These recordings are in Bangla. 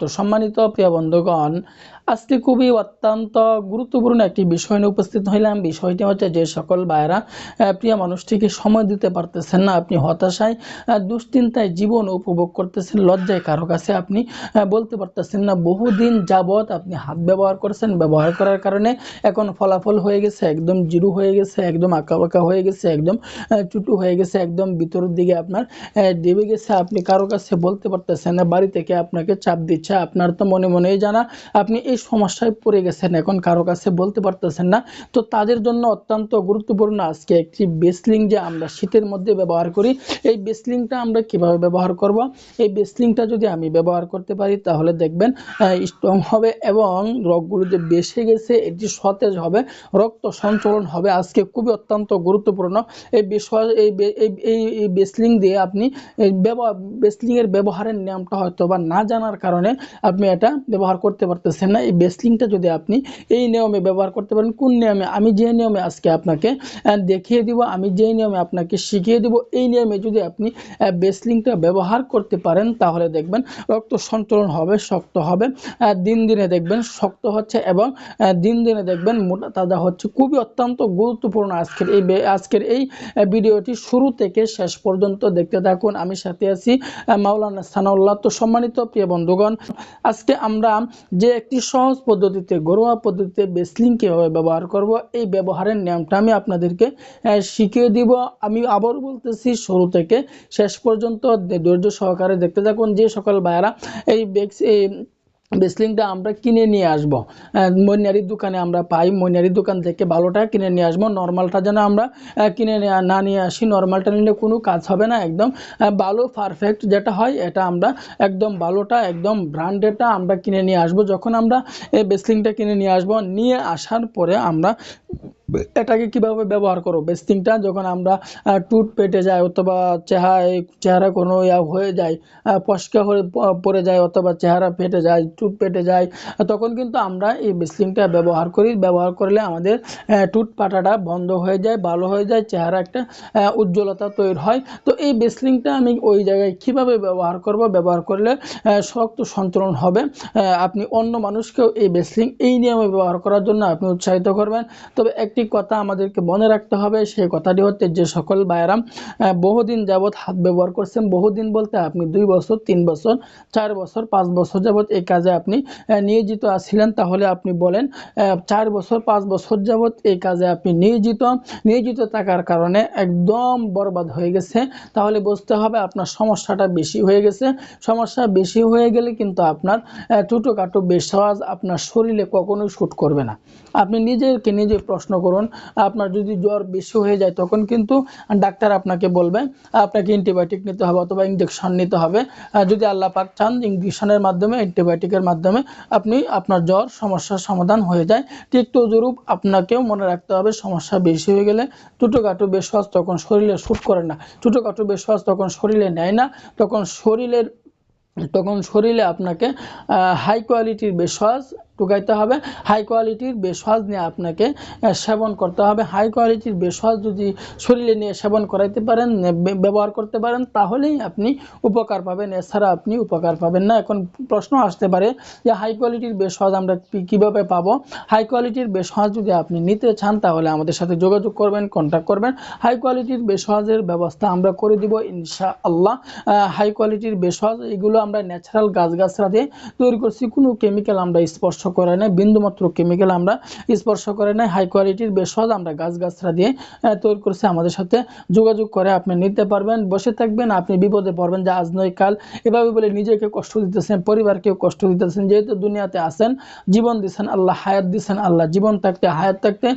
তো সম্মানিত প্রিয় বন্ধুগণ, আজকে খুবই অত্যন্ত গুরুত্বপূর্ণ একটি বিষয় নিয়ে উপস্থিত হইলাম। বিষয়টি হচ্ছে যে সকল ভাইয়েরা প্রিয় মানুষটিকে সময় দিতে পারতেছেন না, আপনি হতাশায় দুশ্চিন্তায় জীবন উপভোগ করতেছেন, লজ্জায় কারও কাছে আপনি বলতে পারতেছেন না। বহুদিন যাবৎ আপনি হাত ব্যবহার করছেন, ব্যবহার করার কারণে এখন ফলাফল হয়ে গেছে, একদম জিরু হয়ে গেছে, একদম আঁকা বাঁকা হয়ে গেছে, একদম চুটু হয়ে গেছে, একদম ভিতরের দিকে আপনার ডেবে গেছে। আপনি কারও কাছে বলতে পারতেছেন না বাড়ি থেকে আপনাকে চাপ দিচ্ছে? আপনার তো মনে মনেই জানা, আপনি এই সমস্যায় পড়ে গেছেন। এখন কারও কাছে বলতে পারতেছেন না। তো তাদের জন্য অত্যন্ত গুরুত্বপূর্ণ আজকে একটি বেসলিং যে আমরা শীতের মধ্যে ব্যবহার করি, এই বেসলিংটা আমরা কীভাবে ব্যবহার করব? এই বেসলিংটা যদি আমি ব্যবহার করতে পারি, তাহলে দেখবেন স্ট্রং হবে এবং রোগগুলো যে বেসে গেছে, এটি সতেজ হবে, রক্ত সঞ্চলন হবে আজকে খুবই অত্যন্ত গুরুত্বপূর্ণ। এই বিষয়, এই এই বেসলিং দিয়ে আপনি ব্যবহার বেসলিংয়ের ব্যবহারের নিয়মটা হয়তো বা না জানার কারণে আপনি এটা ব্যবহার করতে পারতেছেন না। এই বেসলিংটা যদি আপনি এই নিয়মে ব্যবহার করতে পারেন কোন নিয়মে? আমি যে নিয়মে আজকে আপনাকে দেখিয়ে দিব আমি যেই নিয়মে আপনাকে শিখিয়ে দিব এই নিয়মে যদি আপনি আহ, বেসলিংটা ব্যবহার করতে পারেন তাহলে দেখবেন রক্ত সঞ্চালন হবে শক্ত হবে দিন দিনে দেখবেন শক্ত হচ্ছে এবং দিন দিনে দেখবেন মোটা তাজা হচ্ছে। খুবই অত্যন্ত গুরুত্বপূর্ণ আজকের এই আজকের এই ভিডিওটি শুরু থেকে শেষ পর্যন্ত দেখতে থাকুন। আমি সাথে আছি মাওলানা সানাউল্লাহ। তো সম্মানিত প্রিয় বন্ধুগণ আজকে আমরা যে একটি সহজ পদ্ধতিতে, ঘরোয়া পদ্ধতিতে বেসলিং কীভাবে ব্যবহার করব, এই ব্যবহারের নিয়মটা আমি আপনাদেরকে শিখিয়ে দিব। আমি আবার বলতেছি, শুরু থেকে শেষ পর্যন্ত ধৈর্য সহকারে দেখতে থাকুন। যে সকল ভাইয়ারা এই বেক্স, এই বেসলিংটা আমরা কিনে নিয়ে আসব। মনিয়ারির দোকানে আমরা পাই। মনিয়ারির দোকান থেকে ভালোটা কিনে নিয়ে আসব। নর্মালটা যেন আমরা কিনে না নিয়ে আসি। নর্মালটা নিলে কোনো কাজ হবে না একদম। ভালো পারফেক্ট যেটা হয়, এটা আমরা একদম ভালোটা, একদম ব্র্যান্ডেডটা আমরা কিনে নিয়ে আসব। যখন আমরা এই বেসলিংটা কিনে নিয়ে আসব, নিয়ে আসার পরে আমরা এটাকে কীভাবে ব্যবহার করো? বেস্টিংটা যখন আমরা টুট পেটে যায় অথবা চেহারা চেহারা কোনো ইয়া হয়ে যায় ফসকা হয়ে পড়ে যায় অথবা চেহারা ফেটে যায় টুট পেটে যায়, তখন কিন্তু আমরা এই বেস্টিংটা ব্যবহার করি। ব্যবহার করলে আমাদের টুট পাটাটা বন্ধ হয়ে যায়, ভালো হয়ে যায়, চেহারা একটা উজ্জ্বলতা তৈরি হয়। তো এই বেসলিংটা আমি ওই জায়গায় কীভাবে ব্যবহার করব? ব্যবহার করলে শক্ত সঞ্চালন হবে। আপনি অন্য মানুষকেও এই বেসলিং এই নিয়মে ব্যবহার করার জন্য আপনি উৎসাহিত করবেন। তবে একটি কথা আমাদেরকে মনে রাখতে হবে। সেই কথাটি হচ্ছে যে সকল আহ, বহুদিন যাবৎ হাত ব্যবহার করছেন। বহুদিন বলতে আপনি দুই বছর তিন বছর চার বছর পাঁচ বছর যাবৎ এই কাজে আপনি নিয়োজিত আছিলেন। তাহলে আপনি বলেন চার বছর পাঁচ বছর যাবৎ এই কাজে আপনি নিয়োজিত। নিয়োজিত থাকার কারণে একদম বরবাদ হয়ে গেছে। তাহলে বুঝতে হবে আপনার সমস্যাটা বেশি হয়ে গেছে। সমস্যা বেশি হয়ে গেলে কিন্তু আপনার ছোটোখাটো বেশওয়াজ আপনার শরীরে কখনোই শ্যুট করবে না। আপনি নিজেকে নিজে প্রশ্ন করুন আপনার যদি জ্বর বেশি হয়ে যায়, তখন কিন্তু ডাক্তার আপনাকে বলবে, আপনাকে অ্যান্টিবায়োটিক নিতে হবে অথবা ইঞ্জেকশন নিতে হবে। যদি আল্লাহ পাক চান ইঞ্জেকশনের মাধ্যমে অ্যান্টিবায়োটিকের মাধ্যমে আপনি আপনার জ্বর সমস্যার সমাধান হয়ে যায়। ঠিক তদ্রূপ আপনাকেও মনে রাখতে হবে, সমস্যা বেশি হয়ে গেলে ছোটোখাটো বেশওয়াজ তখন শরীরে শ্যুট করে না। ছোটোখাটো বেশওয়াজ তখন শরীরে নেয় না। তখন শরীরের, তখন শরীরে আপনাকে হাই কোয়ালিটির বেশওয়াজ টুকাইতে হবে। হাই কোয়ালিটির বেশওয়াজ নিয়ে আপনাকে সেবন করতে হবে। হাই কোয়ালিটির বেশওয়াজ যদি শরীরে নিয়ে সেবন করাইতে পারেন ব্যবহার করতে পারেন, তাহলেই আপনি উপকার পাবেন। এছাড়া আপনি উপকার পাবেন না। এখন প্রশ্ন আসতে পারে যে হাই কোয়ালিটির বেশওয়াজ আমরা কীভাবে পাবো? হাই কোয়ালিটির বেশওয়াজ যদি আপনি নিতে চান, তাহলে আমাদের সাথে যোগাযোগ করবেন কন্ট্যাক্ট করবেন। হাই কোয়ালিটির বেশওয়াজের ব্যবস্থা আমরা করে দিব ইনশা আল্লাহ হাই কোয়ালিটির বেশওয়াজ এগুলো আমরা ন্যাচারাল গাছগাছরা দিয়ে তৈরি করছি। কোনো কেমিক্যাল আমরা স্পর্শ করে নাই, বিন্দুমাত্র কেমিক্যাল আমরা স্পর্শ করে নাই হাই কোয়ালিটির বেশওয়াজ আমরা গাছগাছরা দিয়ে তৈরি করছি, আমাদের সাথে যোগাযোগ করে আপনি নিতে পারবেন, বসে থাকবেন, আপনি বিপদে পড়বেন, যে আজ নয়, কাল, এভাবে বলে নিজেকে কষ্ট দিতেছেন, পরিবারকেও কষ্ট দিতেছেন, যেহেতু দুনিয়াতে আছেন, জীবন দিচ্ছেন আল্লাহ, হায়াত দিচ্ছেন আল্লাহ, জীবন থাকতে, হায়াত থাকতে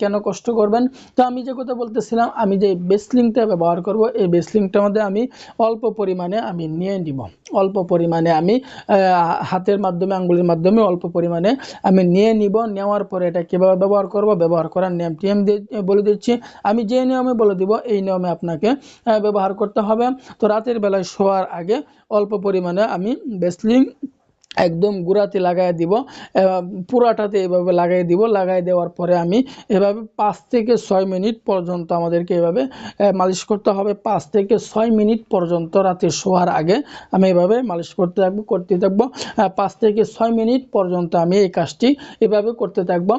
কেন কষ্ট করবেন? তো আমি যে কথা বলতেছিলাম, আমি যে বেসলিংটা ব্যবহার করব, এই বেসলিংটার মধ্যে আমি অল্প পরিমাণে আমি নিয়ে নিব, অল্প পরিমাণে আমি হাতের মাধ্যমে, আঙ্গুলের মাধ্যমে অল্প পরিমাণে আমি নিয়ে নিব, নেওয়ার পরে এটা কীভাবে ব্যবহার করব, ব্যবহার করার নিয়ম টিএম বলে দিচ্ছি। আমি যে নিয়মে বলে দিব, এই নিয়মে আপনাকে ব্যবহার করতে হবে। তো রাতের বেলায় শোয়ার আগে অল্প পরিমাণে আমি বেসলিং একদম গুড়াতে লাগাই দিব পুরাটাতে এভাবে লাগাই দিব লাগাই দেওয়ার পরে আমি এভাবে পাঁচ থেকে ছয় মিনিট পর্যন্ত আমাদেরকে এভাবে মালিশ করতে হবে। পাঁচ থেকে ছয় মিনিট পর্যন্ত রাতে শোয়ার আগে আমি এভাবে মালিশ করতে থাকব করতে থাকব। পাঁচ থেকে ছয় মিনিট পর্যন্ত আমি এই কাজটি এভাবে করতে থাকব।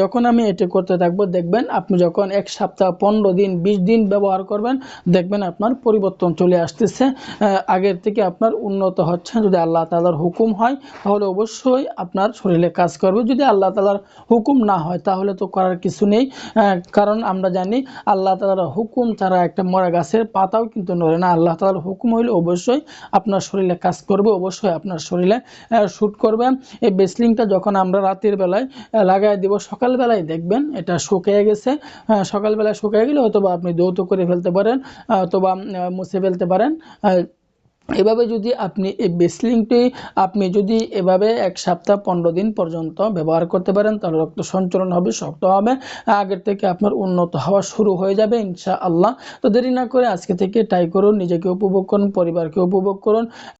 যখন আমি এটি করতে থাকব, দেখবেন আপনি যখন এক সপ্তাহ, পনেরো দিন, বিশ দিন ব্যবহার করবেন, দেখবেন আপনার পরিবর্তন চলে আসতেছে। আগের থেকে আপনার উন্নত হচ্ছে। যদি আল্লাহ তালার হুকুম হয় তাহলে অবশ্যই আপনার শরীরে কাজ করবে। যদি আল্লাহ তালার হুকুম না হয়, তাহলে তো করার কিছু নেই। কারণ আমরা জানি আল্লাহ তালার হুকুম ছাড়া একটা মরা গাছের পাতাও কিন্তু নড়ে না। আল্লাহ তালার হুকুম হইলে অবশ্যই আপনার শরীরে কাজ করবে, অবশ্যই আপনার শরীরে শ্যুট করবে। এই বেসলিংটা যখন আমরা রাতের বেলায় লাগাই দিব, সকালবেলায় দেখবেন এটা শুকিয়ে গেছে। সকালবেলায় শুকিয়ে গেলে অথবা আপনি দৌত করে ফেলতে পারেন অথবা মুছে ফেলতে পারেন। এভাবে যদি আপনি এই বেসলিংটি আপনি যদি এভাবে এক সপ্তাহ পনেরো দিন পর্যন্ত ব্যবহার করতে পারেন, তাহলে রক্ত সঞ্চালন হবে, শক্ত হবে, আগের থেকে আপনার উন্নত হওয়া শুরু হয়ে যাবে ইনশা আল্লাহ তো দেরি না করে আজকে থেকে ট্রাই করুন, নিজেকে উপভোগ করুন, পরিবারকে উপভোগ করুন।